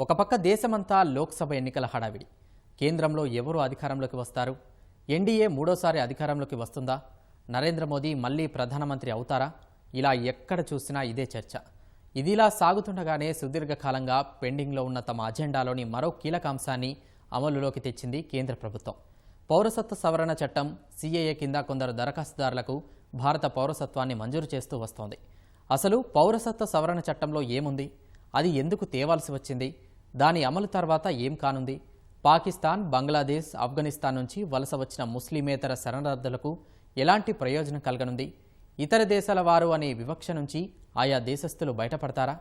ఒక పక్క దేశమంతా లోక్సభ ఎన్నికల హడావిడి. కేంద్రంలో ఎవరు అధికారంలోకి వస్తారు? ఎన్డీఏ మూడోసారి అధికారంలోకి వస్తుందా? నరేంద్ర మోదీ మళ్ళీ ప్రధానమంత్రి అవుతారా? ఇలా ఎక్కడ చూసినా ఇదే చర్చ. ఇదిలా సాగుతుండగానే సుదీర్ఘకాలంగా పెండింగ్లో ఉన్న తమ అజెండాలోని మరో కీలక అంశాన్ని అమలులోకి తెచ్చింది కేంద్ర ప్రభుత్వం. పౌరసత్వ సవరణ చట్టం సీఏఏ కింద కొందరు దరఖాస్తుదారులకు భారత పౌరసత్వాన్ని మంజూరు చేస్తూ వస్తోంది. అసలు పౌరసత్వ సవరణ చట్టంలో ఏముంది? అది ఎందుకు తేవాల్సి వచ్చింది? దాని అమలు తర్వాత ఏం కానుంది? పాకిస్తాన్ బంగ్లాదేశ్ ఆఫ్ఘనిస్తాన్ నుంచి వలస వచ్చిన ముస్లిమేతర శరణార్థులకు ఎలాంటి ప్రయోజనం కలగనుంది? ఇతర దేశాల వారు అనే వివక్ష నుంచి ఆయా దేశస్థులు బయటపడతారా?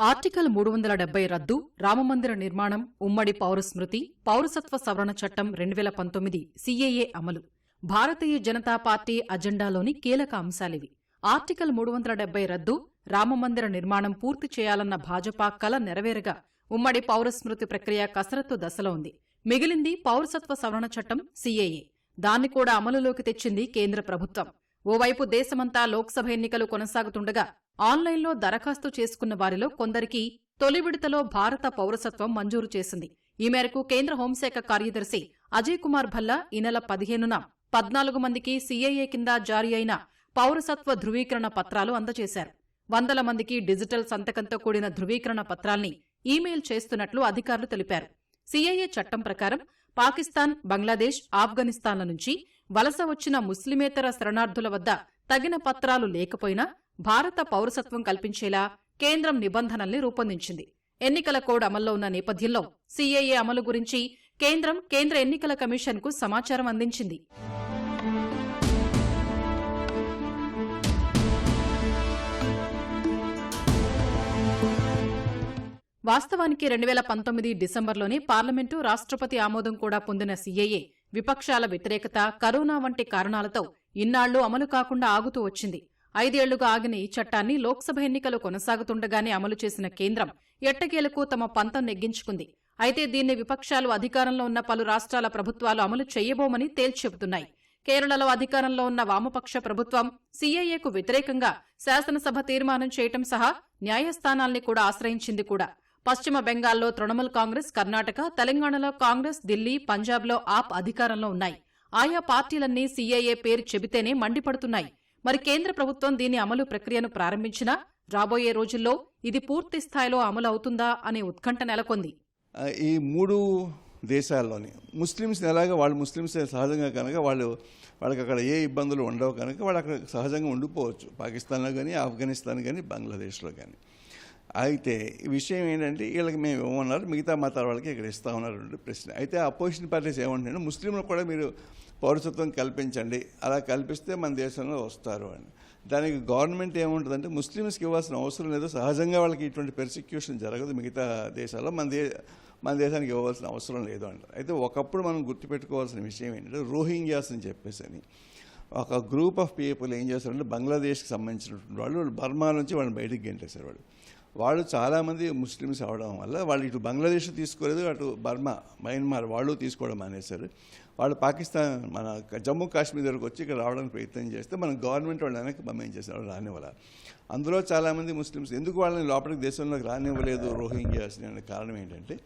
ఆర్టికల్ మూడు వందల డెబ్బై రద్దు రామమందిర నిర్మాణం ఉమ్మడి పౌరస్మృతి పౌరసత్వ సవరణ చట్టం రెండు వేల పంతొమ్మిది సీఏఏ అమలు. భారతీయ జనతా పార్టీ అజెండాలోని కీలక అంశాలివి. ఆర్టికల్ మూడు వందల డెబ్బై రద్దు రామమందిర నిర్మాణం పూర్తి చేయాలన్న భాజపా కల నెరవేరగా ఉమ్మడి పౌరస్మృతి ప్రక్రియ కసరత్తు దశలో ఉంది. మిగిలింది పౌరసత్వ సవరణ చట్టం సీఏఏ. దాన్ని కూడా అమలులోకి తెచ్చింది కేంద్ర ప్రభుత్వం. ఓవైపు దేశమంతా లోక్సభ ఎన్నికలు కొనసాగుతుండగా ఆన్లైన్లో దరఖాస్తు చేసుకున్న వారిలో కొందరికి తొలి విడతలో భారత పౌరసత్వం మంజూరు చేసింది. ఈ మేరకు కేంద్ర హోంశాఖ కార్యదర్శి అజయ్ కుమార్ భల్లా ఈ నెల పదిహేనున పద్నాలుగు మందికి సీఐఏ కింద జారీ అయిన పౌరసత్వ ధృవీకరణ పత్రాలు అందజేశారు. వందల మందికి డిజిటల్ సంతకంతో కూడిన ధృవీకరణ పత్రాల్ని ఈమెయిల్ చేస్తున్నట్లు అధికారులు తెలిపారు. సీఐఏ చట్టం ప్రకారం పాకిస్తాన్ బంగ్లాదేశ్ ఆఫ్ఘనిస్తాన్ల నుంచి వలస వచ్చిన ముస్లిమేతర శరణార్థుల వద్ద తగిన పత్రాలు లేకపోయినా భారత పౌరసత్వం కల్పించేలా కేంద్రం నిబంధనల్ని రూపొందించింది. ఎన్నికల కోడ్ అమల్లో ఉన్న నేపథ్యంలో సీఏఏ అమలు గురించి కేంద్రం కేంద్ర ఎన్నికల కమిషన్కు సమాచారం అందించింది. వాస్తవానికి రెండు వేల పంతొమ్మిది డిసెంబర్లోనే పార్లమెంటు రాష్ట్రపతి ఆమోదం కూడా పొందిన సీఏఏ విపక్షాల వ్యతిరేకత కరోనా వంటి కారణాలతో ఇన్నాళ్ళు అమలు కాకుండా ఆగుతూ వచ్చింది. ఐదేళ్ళుగా ఆగిన ఈ చట్టాన్ని లోక్సభ ఎన్నికలు కొనసాగుతుండగానే అమలు చేసిన కేంద్రం ఎట్టకేలకు తమ పంతం నెగ్గించుకుంది. అయితే దీన్ని విపక్షాలు అధికారంలో ఉన్న పలు రాష్ట్రాల ప్రభుత్వాలు అమలు చేయబోమని తేల్చెబుతున్నాయి. కేరళలో అధికారంలో ఉన్న వామపక్ష ప్రభుత్వం సీఏఏకు వ్యతిరేకంగా శాసనసభ తీర్మానం చేయటం సహా న్యాయస్థానాల్ని కూడా ఆశ్రయించింది కూడా. పశ్చిమ బెంగాల్లో తృణమూల్ కాంగ్రెస్ కర్ణాటక తెలంగాణలో కాంగ్రెస్ ఢిల్లీ పంజాబ్లో ఆప్ అధికారంలో ఉన్నాయి. ఆయా పార్టీలన్నీ సీఏఏ పేరు చెబితేనే మండిపడుతున్నాయి. మరి కేంద్ర ప్రభుత్వం దీని అమలు ప్రక్రియను ప్రారంభించినా రాబోయే రోజుల్లో ఇది పూర్తి స్థాయిలో అమలు అవుతుందా అనే ఉత్కంఠ నెలకొంది. ఈ మూడు దేశాల్లోని ముస్లిమ్స్ ఎలాగ వాళ్ళు ముస్లిమ్స్ సహజంగా కనుక వాళ్ళు వాళ్ళకి అక్కడ ఏ ఇబ్బందులు ఉండవు కనుక వాళ్ళు అక్కడ సహజంగా ఉండిపోవచ్చు. పాకిస్తాన్లో కానీ ఆఫ్ఘనిస్తాన్ కానీ బంగ్లాదేశ్లో కానీ. అయితే ఈ విషయం ఏంటంటే వీళ్ళకి మేము ఇవ్వమన్నారు మిగతా మతాల వాళ్ళకి ఇక్కడ ఇస్తా ఉన్నారు ప్రశ్న అయితే అపోజిషన్ పార్టీస్ ఏమంటున్నాడు ముస్లింలు కూడా మీరు పౌరసత్వం కల్పించండి. అలా కల్పిస్తే మన దేశంలో వస్తారు అని. దానికి గవర్నమెంట్ ఏముంటుందంటే ముస్లిమ్స్కి ఇవ్వాల్సిన అవసరం లేదు. సహజంగా వాళ్ళకి ఇటువంటి పెర్సిక్యూషన్ జరగదు మిగతా దేశాల్లో. మన దే మన దేశానికి ఇవ్వాల్సిన అవసరం లేదు అంటారు. అయితే ఒకప్పుడు మనం గుర్తుపెట్టుకోవాల్సిన విషయం ఏంటంటే రోహింగ్యాస్ అని చెప్పేసి అని ఒక గ్రూప్ ఆఫ్ పీపుల్ ఏం చేస్తారంటే బంగ్లాదేశ్కి సంబంధించినటువంటి వాళ్ళు వాళ్ళు బర్మా నుంచి వాళ్ళని బయటికి గెంటేశారు వాళ్ళు వాళ్ళు చాలామంది ముస్లిమ్స్ అవడం వల్ల వాళ్ళు ఇటు బంగ్లాదేశ్ తీసుకోలేదు అటు బర్మా మయన్మార్ వాళ్ళు తీసుకోవడం మానేశారు. వాళ్ళు పాకిస్తాన్ మన జమ్మూ కాశ్మీర్ దగ్గరకు వచ్చి ఇక్కడ రావడానికి ప్రయత్నం చేస్తే మన గవర్నమెంట్ వాళ్ళు వెనక్కి పంపించేశారు వాళ్ళు రానివ్వాల. అందులో చాలామంది ముస్లిమ్స్ ఎందుకు వాళ్ళని లోపలికి దేశంలోకి రానివ్వలేదు రోహింగ్యాస్ అనే కారణం ఏంటంటే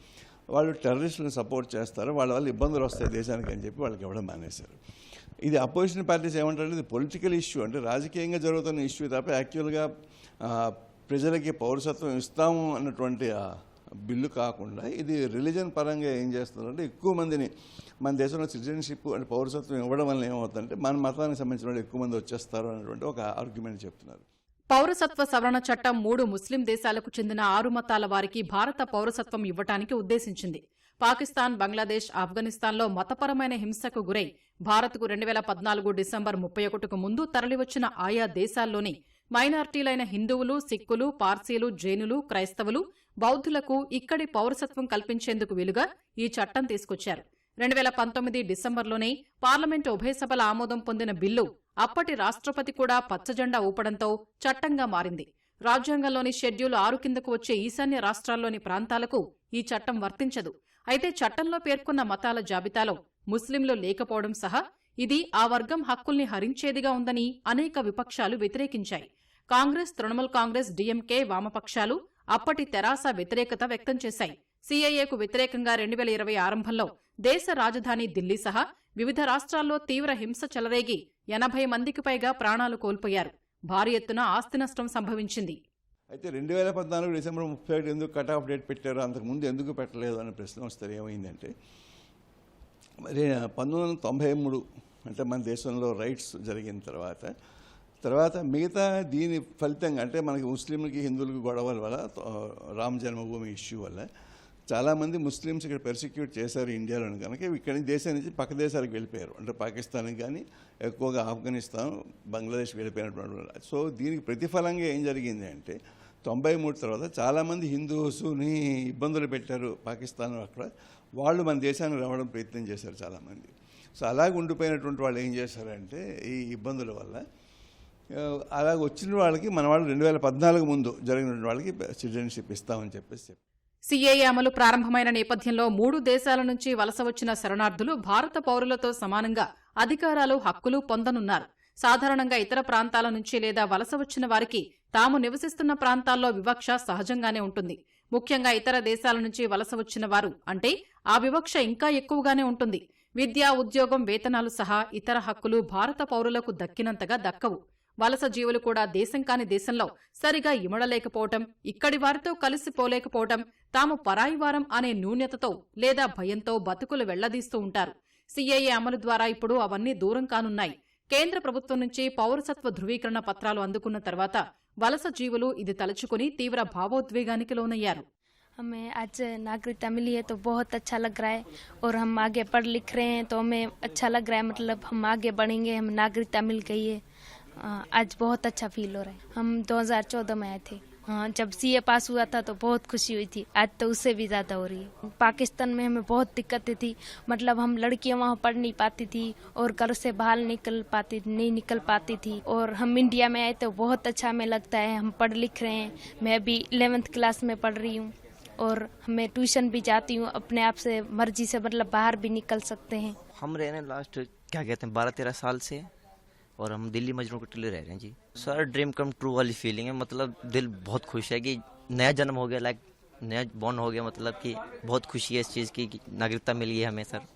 వాళ్ళు టెర్రరిస్టులను సపోర్ట్ చేస్తారు వాళ్ళ వల్ల ఇబ్బందులు వస్తాయి దేశానికి అని చెప్పి వాళ్ళకి ఇవ్వడం మానేశారు. ఇది అపోజిషన్ పార్టీస్ ఏమంటారంటే ఇది పొలిటికల్ ఇష్యూ అంటే రాజకీయంగా జరుగుతున్న ఇష్యూ తప్ప యాక్చువల్గా ప్రజలకి పౌరసత్వం ఇస్తాము అన్నటువంటి ఆ బిల్లు కాకుండా ఇది రిలీజన్ పరంగా ఏం చేస్తుందంటే ఎక్కువ మందిని మన దేశంలో సిటిజన్షిప్ అంటే పౌరసత్వం ఇవ్వడం వల్ల ఏమవుతుందంటే మన మతానికి సంబంధించిన వాళ్ళు ఎక్కువ మంది వచ్చేస్తారు అనేటువంటి ఒక ఆర్గ్యుమెంట్ చెప్తున్నారు. పౌరసత్వ సవరణ చట్టం మూడు ముస్లిం దేశాలకు చెందిన ఆరు మతాల వారికి భారత పౌరసత్వం ఇవ్వటానికి ఉద్దేశించింది. పాకిస్తాన్ బంగ్లాదేశ్ ఆఫ్ఘనిస్తాన్లో మతపరమైన హింసకు గురై భారత్కు రెండు వేల పద్నాలుగు డిసెంబర్ ముప్పై ఒకటికు ముందు తరలివచ్చిన ఆయా దేశాల్లోని మైనార్టీలైన హిందువులు సిక్కులు పార్సీలు జైనులు క్రైస్తవులు బౌద్ధులకు ఇక్కడి పౌరసత్వం కల్పించేందుకు వీలుగా ఈ చట్టం తీసుకొచ్చారు. రెండు వేల పంతొమ్మిది డిసెంబర్లోనే పార్లమెంటు ఉభయ సభల ఆమోదం పొందిన బిల్లు అప్పటి రాష్ట్రపతి కూడా పచ్చజెండా ఊపడంతో చట్టంగా మారింది. రాజ్యాంగంలోని షెడ్యూల్ ఆరు కిందకు వచ్చే ఈశాన్య రాష్ట్రాల్లోని ప్రాంతాలకు ఈ చట్టం వర్తించదు. అయితే చట్టంలో పేర్కొన్న మతాల జాబితాలో ముస్లింలు లేకపోవడం సహా ఇది ఆ వర్గం హక్కుల్ని హరించేదిగా ఉందని అనేక విపక్షాలు వ్యతిరేకించాయి. కాంగ్రెస్ తృణమూల్ కాంగ్రెస్ డీఎంకే వామపక్షాలు అప్పటి తెరాస వ్యతిరేకత వ్యక్తం చేశాయి. సీఐఏకు వ్యతిరేకంగా రెండు వేల ఇరవై ఆరంభంలో దేశ రాజధాని ఢిల్లీ సహా వివిధ రాష్ట్రాల్లో తీవ్ర హింస చెలరేగి ఎనభై మందికి పైగా ప్రాణాలు కోల్పోయారు. భారీ ఎత్తున ఆస్తి నష్టం సంభవించింది. అయితే రెండు వేల పద్నాలుగు డిసెంబర్ ముప్పై ఒకటి ఎందుకు కట్ ఆఫ్ డేట్ పెట్టారు అంతకుముందు ఎందుకు పెట్టలేదు అనే ప్రశ్న వస్తారు ఏమైందంటే మరి పంతొమ్మిది వందల తొంభై మూడు అంటే మన దేశంలో రైట్స్ జరిగిన తర్వాత తర్వాత మిగతా దీని ఫలితంగా అంటే మనకి ముస్లింలకి హిందువులకి గొడవల వల్ల రామ్ రామ జన్మభూమి ఇష్యూ వల్ల చాలామంది ముస్లిమ్స్ ఇక్కడ పెర్సిక్యూట్ చేశారు ఇండియాలోని కనుక ఇక్కడి దేశం నుంచి పక్క దేశాలకు వెళ్ళిపోయారు. అంటే పాకిస్తాన్కి కానీ ఎక్కువగా ఆఫ్ఘనిస్తాన్ బంగ్లాదేశ్ వెళ్ళిపోయినటువంటి సో దీనికి ప్రతిఫలంగా ఏం జరిగింది అంటే తొంభై మూడు తర్వాత చాలామంది హిందూస్ని ఇబ్బందులు పెట్టారు పాకిస్తాన్ అక్కడ. వాళ్ళు మన దేశానికి రావడం ప్రయత్నం చేశారు చాలామంది. సో అలాగ ఉండిపోయినటువంటి వాళ్ళు ఏం చేశారంటే ఈ ఇబ్బందుల వల్ల అలాగ వచ్చిన వాళ్ళకి మన వాళ్ళు రెండు వేల పద్నాలుగు ముందు జరిగిన వాళ్ళకి సిటిజన్షిప్ ఇస్తామని చెప్పేసి చెప్పారు. అమలు ప్రారంభమైన నేపథ్యంలో మూడు దేశాల నుంచి వలస వచ్చిన శరణార్థులు భారత పౌరులతో సమానంగా అధికారాలు హక్కులు పొందనున్నారు. సాధారణంగా ఇతర ప్రాంతాల నుంచి లేదా వలస వచ్చిన వారికి తాము నివసిస్తున్న ప్రాంతాల్లో వివక్ష సహజంగానే ఉంటుంది. ముఖ్యంగా ఇతర దేశాల నుంచి వలస వచ్చిన వారు అంటే ఆ వివక్ష ఇంకా ఎక్కువగానే ఉంటుంది. విద్య ఉద్యోగం వేతనాలు సహా ఇతర హక్కులు భారత పౌరులకు దక్కినంతగా దక్కవు. వలస జీవులు కూడా దేశం కాని దేశంలో సరిగా ఇమడలేకపోవటం ఇక్కడి వారితో కలిసిపోలేకపోవటం తాము పరాయివారం అనే న్యూన్యతతో లేదా భయంతో బతుకులు వెళ్ళదీస్తూ ఉంటారు. సీఏఏ అమలు ద్వారా ఇప్పుడు అవన్నీ దూరం కానున్నాయి. కేంద్ర ప్రభుత్వం నుంచి పౌరసత్వ ధృవీకరణ పత్రాలు అందుకున్న తర్వాత వలస జీవులు ఇది తలుచుకుని తీవ్ర భావోద్వేగానికి లోనయ్యారు. हमें आज नागरिकता मिली है तो बहुत अच्छा लग रहा है और हम आगे पढ़ लिख रहे हैं तो हमें अच्छा लग रहा है मतलब हम आगे बढ़ेंगे, हमें नागरिकता मिल गई है आज बहुत अच्छा फील हो रहा है। हम 2014 में आए थे। हाँ जब सीए पास हुआ था तो बहुत खुशी हुई थी। आज तो उससे भी ज़्यादा हो रही है। पाकिस्तान में हमें बहुत दिक्कतें थी। मतलब हम लड़कियाँ वहाँ पढ़ नहीं पाती थी और घर से बाहर निकल पाती, नहीं निकल पाती थी। और हम इंडिया में आए तो बहुत अच्छा हमें लगता है। हम पढ़ लिख रहे हैं। मैं अभी इलेवेंथ क्लास में पढ़ रही हूँ। और मैं ट्यूशन भी जाती हूँ अपने आप से मर्ज़ी से मतलब बाहर भी निकल सकते हैं। हम रह रहे हैं लास्ट क्या कहते हैं बारह तेरह साल से और हम दिल्ली मजनू के टिले रह रहे हैं जी। सर ड्रीम कम ट्रू वाली फीलिंग है मतलब दिल बहुत खुश है कि नया जन्म हो गया लाइक नया बॉर्न हो गया मतलब कि बहुत खुशी है इस चीज़ की नागरिकता मिली है हमें सर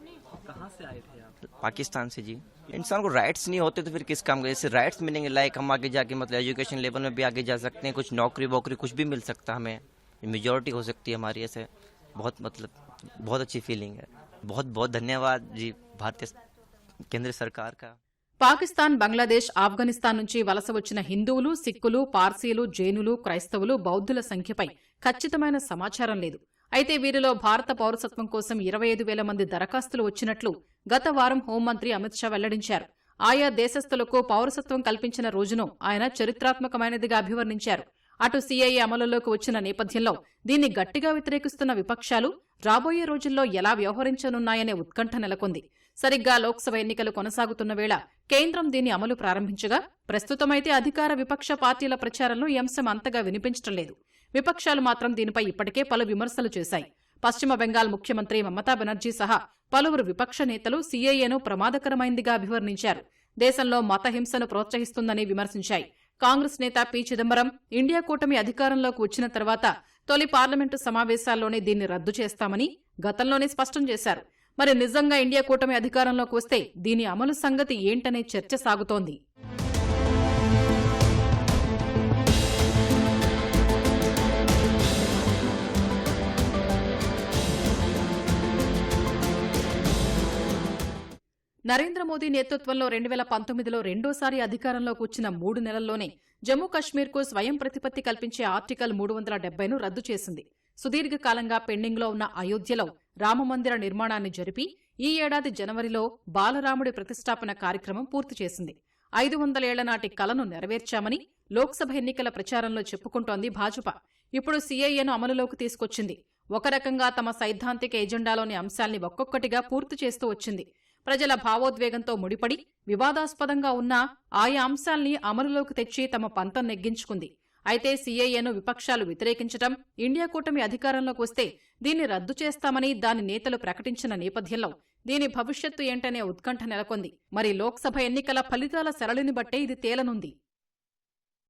कहाँ से आए थे आप? पाकिस्तान से जी। इंसान को राइट्स नहीं होते तो फिर किस काम का? जैसे राइट्स मिलेंगे लाइक हम आगे जाके मतलब एजुकेशन लेवल में भी आगे जा सकते हैं कुछ नौकरी वोकरी कुछ भी मिल सकता है हमें। मेजोरिटी हो सकती है हमारी ऐसे बहुत मतलब बहुत अच्छी फीलिंग है बहुत बहुत धन्यवाद जी भारतीय केंद्र सरकार का పాకిస్తాన్ బంగ్లాదేశ్ ఆఫ్ఘనిస్తాన్ నుంచి వలస వచ్చిన హిందువులు సిక్కులు పార్సీలు జైనులు క్రైస్తవులు బౌద్ధుల సంఖ్యపై ఖచ్చితమైన సమాచారం లేదు అయితే వీరిలో భారత పౌరసత్వం కోసం ఇరవై ఐదు వేల మంది దరఖాస్తులు వచ్చినట్లు గత వారం హోంమంత్రి అమిత్ షా వెల్లడించారు ఆయా దేశస్థులకు పౌరసత్వం కల్పించిన రోజును ఆయన చరిత్రాత్మకమైనదిగా అభివర్ణించారు అటు సీఐఏ అమలులోకి వచ్చిన నేపథ్యంలో దీన్ని గట్టిగా వ్యతిరేకిస్తున్న విపక్షాలు రాబోయే రోజుల్లో ఎలా వ్యవహరించనున్నాయనే ఉత్కంఠ నెలకొంది. సరిగ్గా లోక్సభ ఎన్నికలు కొనసాగుతున్న వేళ కేంద్రం దీని అమలు ప్రారంభించగా ప్రస్తుతమైతే అధికార విపక్ష పార్టీల ప్రచారంలో ఈ అంశం అంతగా వినిపించడం లేదు. విపక్షాలు మాత్రం దీనిపై ఇప్పటికే పలు విమర్శలు చేశాయి. పశ్చిమ బెంగాల్ ముఖ్యమంత్రి మమతా బెనర్జీ సహా పలువురు విపక్ష నేతలు సీఏఏను ప్రమాదకరమైందిగా అభివర్ణించారు. దేశంలో మత హింసను ప్రోత్సహిస్తుందని విమర్శించాయి. కాంగ్రెస్ నేత పి. చిదంబరం ఇండియా కూటమి అధికారంలోకి వచ్చిన తర్వాత తొలి పార్లమెంటు సమావేశాల్లోనే దీన్ని రద్దు చేస్తామని గతంలోనే స్పష్టం చేశారు. మరి నిజంగా ఇండియా కూటమి అధికారంలోకి వస్తే దీని అమలు సంగతి ఏంటనే చర్చ సాగుతోంది. నరేంద్ర మోదీ నేతృత్వంలో రెండు వేల పంతొమ్మిదిలో రెండోసారి అధికారంలోకి వచ్చిన మూడు నెలల్లోనే జమ్మూ కశ్మీర్కు స్వయం ప్రతిపత్తి కల్పించే ఆర్టికల్ మూడు వందల డెబ్బైను రద్దు చేసింది. సుదీర్ఘకాలంగా పెండింగ్లో ఉన్న అయోధ్యలో రామమందిర నిర్మాణాన్ని జరిపి ఈ ఏడాది జనవరిలో బాలరాముడి ప్రతిష్టాపన కార్యక్రమం పూర్తి చేసింది. ఐదు వందలేళ్ళ నాటి కలను నెరవేర్చామని లోక్సభ ఎన్నికల ప్రచారంలో చెప్పుకుంటోంది భాజపా. ఇప్పుడు సీఐఏను అమలులోకి తీసుకొచ్చింది. ఒక రకంగా తమ సైద్ధాంతిక ఎజెండాలోని అంశాల్ని ఒక్కొక్కటిగా పూర్తి చేస్తూ వచ్చింది. ప్రజల భావోద్వేగంతో ముడిపడి వివాదాస్పదంగా ఉన్న ఆయా అంశాల్ని అమలులోకి తెచ్చి తమ పంతం నెగ్గించుకుంది. అయితే సీఏఏను విపక్షాలు వ్యతిరేకించటం ఇండియా కూటమి అధికారంలోకి వస్తే దీన్ని రద్దు చేస్తామని దాని నేతలు ప్రకటించిన నేపథ్యంలో దీని భవిష్యత్తు ఏంటనే ఉత్కంఠ నెలకొంది. మరి లోక్సభ ఎన్నికల ఫలితాల సరళిని బట్టే ఇది తేలనుంది.